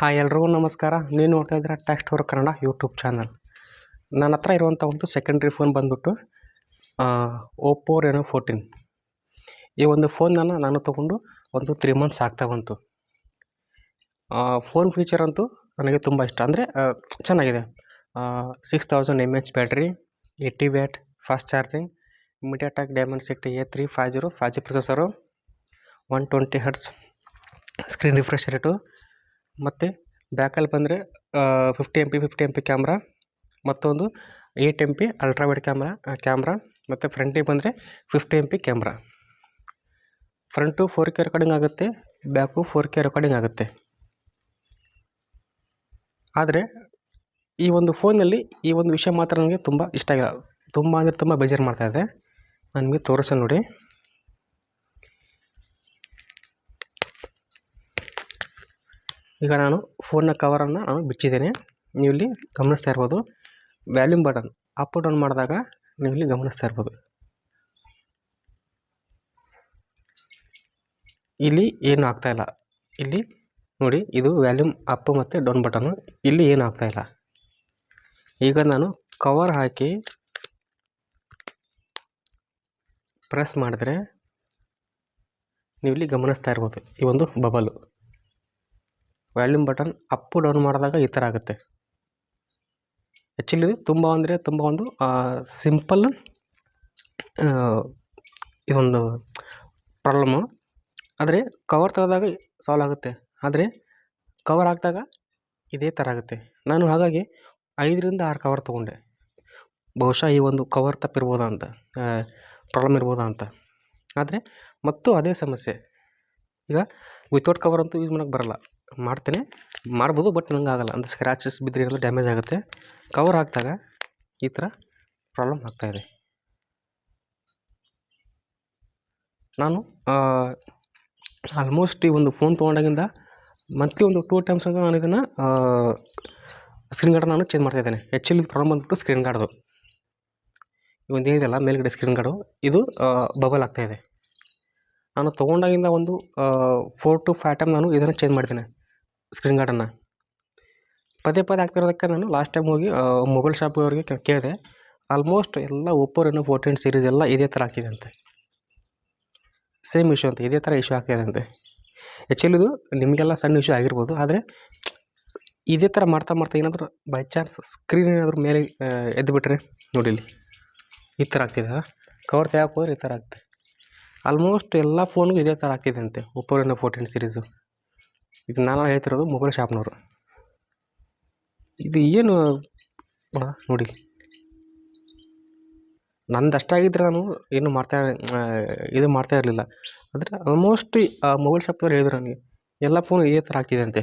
Hi ಎಲ್ರಿಗೂ ನಮಸ್ಕಾರ. ನೀವು ನೋಡ್ತಾ ಇದ್ದೀರಾ text for Kannada YouTube channel. ನನ್ನ ಹತ್ರ ಇರುವಂಥ ಒಂದು ಸೆಕೆಂಡ್ರಿ ಫೋನ್ ಬಂದ್ಬಿಟ್ಟು ಓಪೋ ರೆನೋ ಫೋರ್ಟೀನ್ ಈ ಒಂದು ಫೋನನ್ನು ನಾನು ತೊಗೊಂಡು ಒಂದು ತ್ರೀ ಮಂತ್ಸ್ ಆಗ್ತಾ ಬಂತು. ಫೋನ್ ಫೀಚರ್ ಅಂತೂ ನನಗೆ ತುಂಬ ಇಷ್ಟ. ಅಂದರೆ ಚೆನ್ನಾಗಿದೆ. Six thousand M H battery eighty watt fast charging ಇಮಿಡಿಯೇಟಾಗಿ diamond sixty A three five zero five G processor one twenty hertz screen refresh rate ಮತ್ತು ಬ್ಯಾಕಲ್ಲಿ ಬಂದರೆ fifty M P fifty M P camera ಮತ್ತೊಂದು eight M P ultra wide camera camera ಮತ್ತು ಫ್ರಂಟಿಗೆ ಬಂದರೆ fifty M P camera front four K recording ಆಗುತ್ತೆ back four K recording ಆಗುತ್ತೆ. ಆದರೆ, ಈ ಒಂದು ಫೋನಲ್ಲಿ ಈ ಒಂದು ವಿಷಯ ಮಾತ್ರ ನನಗೆ ತುಂಬ ಇಷ್ಟ ಆಗಿಲ್ಲ. ತುಂಬ ಅಂದರೆ ತುಂಬ ಬೇಜಾರು ಮಾಡ್ತಾಯಿದೆ ನನಗೆ ತೋರಿಸ ನೋಡಿ. ಈಗ ನಾನು ಫೋನ್ನ ಕವರನ್ನು ನಾನು ಬಿಚ್ಚಿದ್ದೇನೆ. ನೀವು ಇಲ್ಲಿ ಗಮನಿಸ್ತಾ ಇರ್ಬೋದು, ವ್ಯಾಲ್ಯೂಮ್ ಬಟನ್, ಅಪ್ ಡೌನ್ ಮಾಡಿದಾಗ ನೀವು ಇಲ್ಲಿ ಗಮನಿಸ್ತಾ ಇರ್ಬೋದು. ಇಲ್ಲಿ ಏನು ಆಗ್ತಾಯಿಲ್ಲ ಇಲ್ಲಿ. ನೋಡಿ, ಇದು ವ್ಯಾಲ್ಯೂಮ್ ಅಪ್ ಮತ್ತು ಡೌನ್ ಬಟನು. ಇಲ್ಲಿ ಏನು ಆಗ್ತಾಯಿಲ್ಲ ಈಗ ನಾನು ಕವರ್ ಹಾಕಿ ಪ್ರೆಸ್ ಮಾಡಿದ್ರೆ ನೀವು ಇಲ್ಲಿ ಗಮನಿಸ್ತಾ ಇರ್ಬೋದು ಈ ಒಂದು bubble. Volume button up down ಮಾಡಿದಾಗ ಈ ಥರ ಆಗುತ್ತೆ. ಆ್ಯಕ್ಚುಲಿ ತುಂಬ ಅಂದರೆ ತುಂಬ ಒಂದು ಸಿಂಪಲ್ ಇದೊಂದು ಪ್ರಾಬ್ಲಮ್ಮು ಆದರೆ ಕವರ್ ತೆಗೆದಾಗ ಸಾಲ್ವ್ ಆಗುತ್ತೆ. ಆದರೆ ಕವರ್ ಹಾಕಿದಾಗ ಇದೇ ಥರ ಆಗುತ್ತೆ. ನಾನು ಹಾಗಾಗಿ ಐದರಿಂದ ಆರು ಕವರ್ ತೊಗೊಂಡೆ. ಬಹುಶಃ ಈ ಒಂದು ಕವರ್ ತಪ್ಪಿರ್ಬೋದಾ ಅಂತ ಪ್ರಾಬ್ಲಮ್ ಇರ್ಬೋದಾ ಅಂತ. ಆದರೆ, ಮತ್ತು ಅದೇ ಸಮಸ್ಯೆ. ಈಗ ವಿತೌಟ್ ಕವರ್ ಅಂತೂ ಯೂಸ್ ಮಾಡೋಕ್ಕೆ ಬರೋಲ್ಲ. ಮಾಡ್ತೇನೆ. ಮಾಡ್ಬೋದು ಬಟ್ ನಂಗೆ ಆಗೋಲ್ಲ. ಅಂದರೆ ಸ್ಕ್ರ್ಯಾಚಸ್ ಬಿದ್ದರೆ ಏನಾದರೂ ಡ್ಯಾಮೇಜ್ ಆಗುತ್ತೆ. ಕವರ್ ಹಾಕಿದಾಗ ಈ ಥರ ಪ್ರಾಬ್ಲಮ್ ಆಗ್ತಾಯಿದೆ ನಾನು ಆಲ್ಮೋಸ್ಟ್ ಈ ಒಂದು ಫೋನ್ ತೊಗೊಂಡಾಗಿಂದ ಮಂತ್ಲಿ ಒಂದು ಟೂ ಟೈಮ್ಸ್ ಅಂತ ನಾನು ಇದನ್ನು ಸ್ಕ್ರೀನ್ ಗಾರ್ಡ್ ನಾನು ಚೇಂಜ್ ಮಾಡ್ತಾಯಿದ್ದೇನೆ ಆ್ಯಕ್ಚುಲಿ ಪ್ರಾಬ್ಲಮ್ ಬಂದ್ಬಿಟ್ಟು ಸ್ಕ್ರೀನ್ ಗಾರ್ಡ್ದು ಒಂದು ಏನಿದೆಯಲ್ಲ ಮೇಲ್ಗಡೆ ಸ್ಕ್ರೀನ್ ಗಾರ್ಡು ಇದು ಬಬಲ್ ಆಗ್ತಾಯಿದೆ ನಾನು ತೊಗೊಂಡಾಗಿಂದ ಒಂದು ಫೋರ್ ಟು ಫೈವ್ ಟೈಮ್ ನಾನು ಇದನ್ನು ಚೇಂಜ್ ಮಾಡ್ತೇನೆ. ಸ್ಕ್ರೀನ್ ಗಾರ್ಡನ್ನು ಪದೇ ಪದೇ ಆಗ್ತಿರೋದಕ್ಕೆ ನಾನು ಲಾಸ್ಟ್ ಟೈಮ್ ಹೋಗಿ ಮೊಬೈಲ್ ಶಾಪ್ವರಿಗೆ ಕೇಳಿದೆ. ಆಲ್ಮೋಸ್ಟ್ ಎಲ್ಲ ಒಪ್ಪೋ ರೆನೋ ಫೋರ್ಟೀನ್ ಸೀರೀಸ್ ಎಲ್ಲ ಇದೇ ಥರ ಆಗ್ತಿದೆ ಅಂತೆ ಸೇಮ್ ಇಶ್ಯೂ ಅಂತ, ಇದೇ ಥರ ಇಶ್ಯೂ ಆಗ್ತಿದೆ ಅಂತೆ ಆ್ಯಕ್ಚುಲಿ ಇದು ನಿಮಗೆಲ್ಲ ಸಣ್ಣ ಇಶ್ಯೂ ಆಗಿರ್ಬೋದು, ಆದರೆ ಇದೇ ಥರ ಮಾಡ್ತಾ ಮಾಡ್ತಾ ಏನಾದರೂ ಬೈ ಚಾನ್ಸ್ ಸ್ಕ್ರೀನ್ ಏನಾದರೂ ಮೇಲೆ ಎದ್ದು ಬಿಟ್ಟರೆ ನೋಡಿ ಇಲ್ಲಿ. ಈ ಥರ ಆಗ್ತಿದೆ ಕವರ್ ತ್ಯಾಪ್ ಹೋದ್ರೆ ಈ ಥರ ಆಗ್ತದೆ. ಆಲ್ಮೋಸ್ಟ್ ಎಲ್ಲ ಫೋನ್ಗೂ ಇದೇ ಥರ ಆಗ್ತಿದೆ ಅಂತೆ ಒಪ್ಪೋ ರೆನೋ ಫೋರ್ಟೀನ್ ಸೀರೀಸು ಇದು ನಾನು ಹೇಳ್ತಿರೋದು ಮೊಬೈಲ್ ಶಾಪ್ನವರು. ಇದು ಏನು ನೋಡಿ. ನಂದು ಅಷ್ಟಾಗಿದ್ದರೆ ನಾನು ಏನು ಮಾಡ್ತಾ ಇದು ಮಾಡ್ತಾ ಇರಲಿಲ್ಲ. ಆದರೆ ಆಲ್ಮೋಸ್ಟ್ ಮೊಬೈಲ್ ಶಾಪ್ನವ್ರು ಹೇಳಿದ್ರು ನನಗೆ, ಎಲ್ಲ ಫೋನು ಇದೇ ಥರ ಆಗ್ತಿದೆ ಅಂತೆ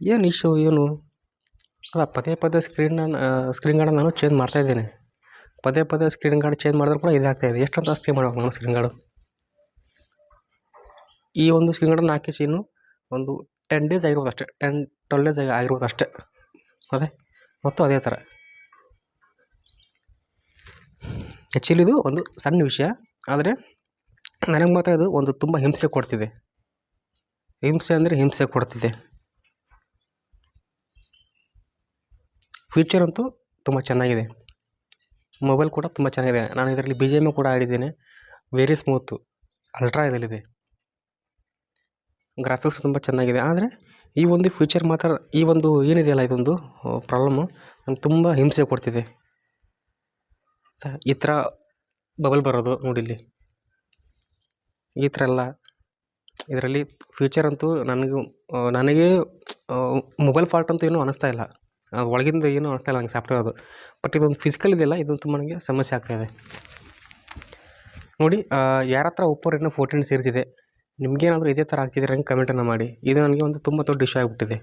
ಏನು ಇಶ್ಯೂ ಏನು? ಅಲ್ಲ, ಪದೇ ಪದೇ ಸ್ಕ್ರೀನ್ ಸ್ಕ್ರೀನ್ ಗಾರ್ಡನ್ನು ನಾನು ಚೇಂಜ್ ಮಾಡ್ತಾಯಿದ್ದೇನೆ ಪದೇ ಪದೇ ಸ್ಕ್ರೀನ್ ಗಾರ್ಡ್ ಚೇಂಜ್ ಮಾಡಿದ್ರು ಕೂಡ ಇದಾಗ್ತಾಯಿದೆ ಎಷ್ಟೊಂದು ಜಾಸ್ತಿ ಮಾಡ್ಬೇಕು ನಾನು ಸ್ಕ್ರೀನ್ ಗಾರ್ಡು ಈ ಒಂದು ಸ್ಕ್ರೀನ್ ಗಾರ್ಡನ್ನು ಹಾಕಿಸಿ ಇನ್ನು ಒಂದು ಟೆನ್ ಡೇಸ್ ಆಗಿರ್ಬೋದು ಅಷ್ಟೇ. ಟೆನ್ ಟ್ವೆಲ್ ಡೇಸ್ ಆಗಿರ್ಬೋದು ಅಷ್ಟೇ. ಅದೇ ಮತ್ತು ಅದೇ ಥರ ಆ್ಯಕ್ಚುಲಿ ಇದು ಒಂದು ಸಣ್ಣ ವಿಷಯ. ಆದರೆ ನನಗೆ ಮಾತ್ರ ಇದು ಒಂದು ತುಂಬ ಹಿಂಸೆ ಕೊಡ್ತಿದೆ. ಹಿಂಸೆ ಅಂದರೆ ಹಿಂಸೆ ಕೊಡ್ತಿದೆ. ಫ್ಯೂಚರ್ ಅಂತೂ ತುಂಬ ಚೆನ್ನಾಗಿದೆ. ಮೊಬೈಲ್ ಕೂಡ ತುಂಬ ಚೆನ್ನಾಗಿದೆ. ನಾನು ಇದರಲ್ಲಿ ಬಿ ಜಿ ಎಂ ಕೂಡ ಆಡಿದ್ದೇನೆ. ವೆರಿ ಸ್ಮೂತು ಅಲ್ಟ್ರಾ ಇದರಲ್ಲಿದೆ. ಗ್ರಾಫಿಕ್ಸ್ ತುಂಬ ಚೆನ್ನಾಗಿದೆ. ಆದರೆ ಈ ಒಂದು ಫ್ಯೂಚರ್ ಮಾತ್ರ ಈ ಒಂದು ಏನಿದೆಯಲ್ಲ ಇದೊಂದು ಪ್ರಾಬ್ಲಮ್ಮು ನಂಗೆ ತುಂಬ ಹಿಂಸೆ ಕೊಡ್ತಿದೆ. ಈ ಥರ ಬಬಲ್ ಬರೋದು ನೋಡಿಲ್ಲಿ. ಈ ಥರ ಎಲ್ಲ ಇದರಲ್ಲಿ ಫ್ಯೂಚರ್ ಅಂತೂ ನನಗೂ ನನಗೆ ಮೊಬೈಲ್ ಫಾಲ್ಟ್ ಅಂತೂ ಏನೂ ಅನ್ನಿಸ್ತಾ ಇಲ್ಲ. ಒಳಗಿಂದ ಏನೂ ಅನ್ನಿಸ್ತಾ ಇಲ್ಲ ನನಗೆ ಸಾಫ್ಟ್ವೇರ್ ಅದು. ಬಟ್ ಇದೊಂದು ಫಿಸಿಕಲ್ ಇದೆಯಲ್ಲ ಇದೊಂದು ತುಂಬ ನನಗೆ ಸಮಸ್ಯೆ ಆಗ್ತಾಯಿದೆ ನೋಡಿ ಯಾರ ಹತ್ರ ಒಪ್ಪೋ ರೆನೋ ಫೋರ್ಟೀನ್ ಸೀರೀಸ್ ಇದೆ ನಿಮಗೇನಾದರೂ ಇದೇ ಥರ ಆಗ್ತಿದ್ರೆ ಹಂಗೆ ಕಮೆಂಟನ್ನು ಮಾಡಿ? ಇದು ನನಗೆ ಒಂದು ತುಂಬ ದೊಡ್ಡ ಇಶ್ಯೂ ಆಗಿಬಿಟ್ಟಿದೆ.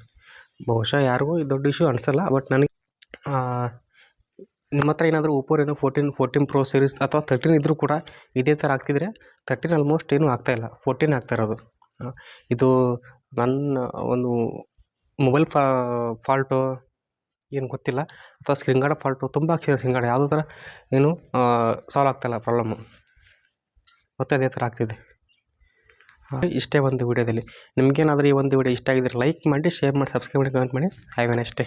ಬಹುಶಃ ಯಾರಿಗೂ ಇದು ದೊಡ್ಡ ಇಶ್ಯೂ ಅನಿಸಲ್ಲ ಬಟ್ ನನಗೆ ನಿಮ್ಮ ಹತ್ರ ಏನಾದರೂ ಓಪೋರ್ ಏನೋ ಫೋರ್ಟೀನ್ ಫೋರ್ಟೀನ್ ಪ್ರೋ ಸೀರೀಸ್ ಅಥವಾ ತರ್ಟೀನ್ ಇದ್ದರೂ ಕೂಡ ಇದೇ ಥರ ಆಗ್ತಿದ್ರೆ ತರ್ಟೀನ್ ಆಲ್ಮೋಸ್ಟ್ ಏನೂ ಆಗ್ತಾಯಿಲ್ಲ ಫೋರ್ಟೀನ್ ಆಗ್ತಾ ಇರೋದು. ಇದು ನನ್ನ ಒಂದು ಮೊಬೈಲ್ ಫಾ ಫಾಲ್ಟು ಏನು ಗೊತ್ತಿಲ್ಲ. ಅಥವಾ ಸ್ಕ್ರೀನ್ ಫಾಲ್ಟು ತುಂಬ ಸ್ಕ್ರೀನ್ ಗಾರ್ಡ್ ಯಾವುದೋ ಥರ ಏನು ಸಾಲ್ವ್ ಆಗ್ತಾಯಿಲ್ಲ ಪ್ರಾಬ್ಲಮ್ಮು ಮತ್ತೆ ಅದೇ ಥರ ಆಗ್ತಿದೆ. ಇಷ್ಟೇ ಒಂದು ವಿಡಿಯೋದಲ್ಲಿ. ನಿಮಗೇನಾದರೂ ಈ ಒಂದು ವಿಡಿಯೋ ಇಷ್ಟ ಆಗಿದ್ರೆ ಲೈಕ್ ಮಾಡಿ, ಶೇರ್ ಮಾಡಿ, ಸಬ್ಸ್ಕ್ರೈಬ್ ಮಾಡಿ, ಕಮೆಂಟ್ ಮಾಡಿ. ಹ್ಯಾವ್ ಅಷ್ಟೇ